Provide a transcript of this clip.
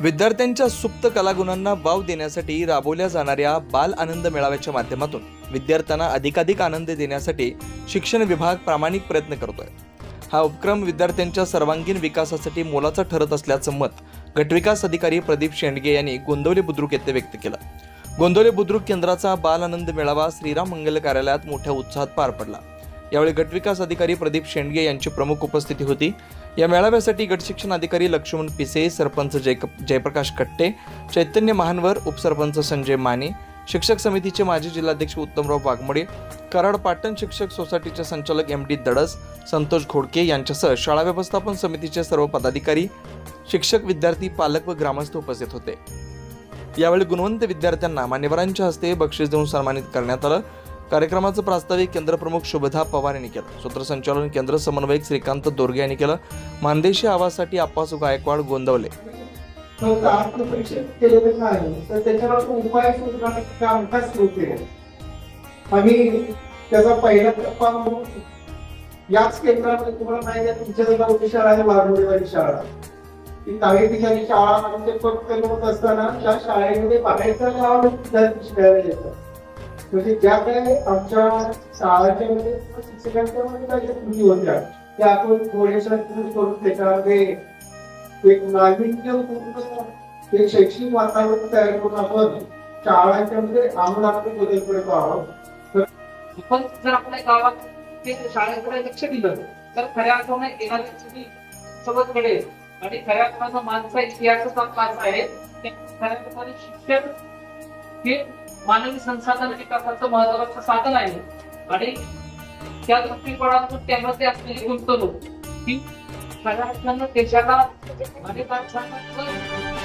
विद्यार्थ्यांच्या सुप्त कलागुणांना वाव देण्यासाठी राबवल्या जाणाऱ्या बाल आनंद मेळाव्याच्या माध्यमातून विद्यार्थ्यांना अधिकाधिक आनंद देण्यासाठी शिक्षण विभाग प्रामाणिक प्रयत्न करतोय. हा उपक्रम विद्यार्थ्यांच्या सर्वांगीण विकासासाठी मोलाचा ठरत असल्याचं मत गटविकास अधिकारी प्रदीप शेंडगे यांनी गोंदवले बुद्रुक येथे व्यक्त केलं. गोंदवले बुद्रुक केंद्राचा बाल आनंद मेळावा श्रीराम मंगल कार्यालयात मोठ्या उत्साहात पार पडला. यावेळी गटविकास अधिकारी प्रदीप शेंडगे यांची प्रमुख उपस्थिती होती. या मेळाव्यासाठी गटशिक्षण अधिकारी लक्ष्मण पिसे सरपंच जय जयप्रकाश कट्टे चैतन्य महानवर उपसरपंच संजय माने शिक्षक समितीचे माजी जिल्हाध्यक्ष उत्तमराव वाघमोडे कराड पाटण शिक्षक सोसायटीचे संचालक एम डी दडस संतोष घोडके यांच्यासह शाळा व्यवस्थापन समितीचे सर्व पदाधिकारी शिक्षक विद्यार्थी पालक व ग्रामस्थ उपस्थित होते. यावेळी गुणवंत विद्यार्थ्यांना मान्यवरांच्या हस्ते बक्षीस देऊन सन्मानित करण्यात आलं. कार्यक्रमाचं प्रास्ताविक केंद्रप्रमुख शुभधा पवार यांनी केलं. सूत्रसंचालन केंद्र समन्वयक श्रीकांत दोरगे यांनी केलं. मानदेशी आवाजसाठी आप्पासू गायकवाड गोंदवले. आम्ही त्याचा पहिला टप्पा याच केंद्रामध्ये तुम्हाला माहिती आहे तुमच्या जगावरची शाळा आहे वाघोडेवाडी शाळा. ती काही ठिकाणी शाळा म्हणजे फक्त होत असताना त्या शाळेमध्ये बाहेरच्या गावाला विद्यार्थी शिकायला येतात. म्हणजे ज्या काही आमच्या शाळाच्या मध्ये म्हणजे शिक्षकांच्या मध्ये म्हणजे काही त्रुटी होत्या त्या आपण थोड्याशा दूर करून त्याच्यामध्ये एक नाविन्यपूर्ण एक शैक्षणिक वातावरण तयार करून आपण शाळांच्या मध्ये आमूलाग्र बदल करत आहोत. आपण जर आपल्या गावात ते शाळेकडे लक्ष दिलं तर खऱ्या अर्थाने येणारी पिढी सोबत घडेल आणि खऱ्या अर्थानं माणसा इतिहासाचा पास आहे खऱ्या अर्थाने शिक्षण हे मानवी संसाधन विकासाचं महत्वाचं साधन आहे. आणि त्या दृष्टिकोनातून त्यामध्ये असलेली गुंतवणूक ही खऱ्या देशाला आणि माणसांना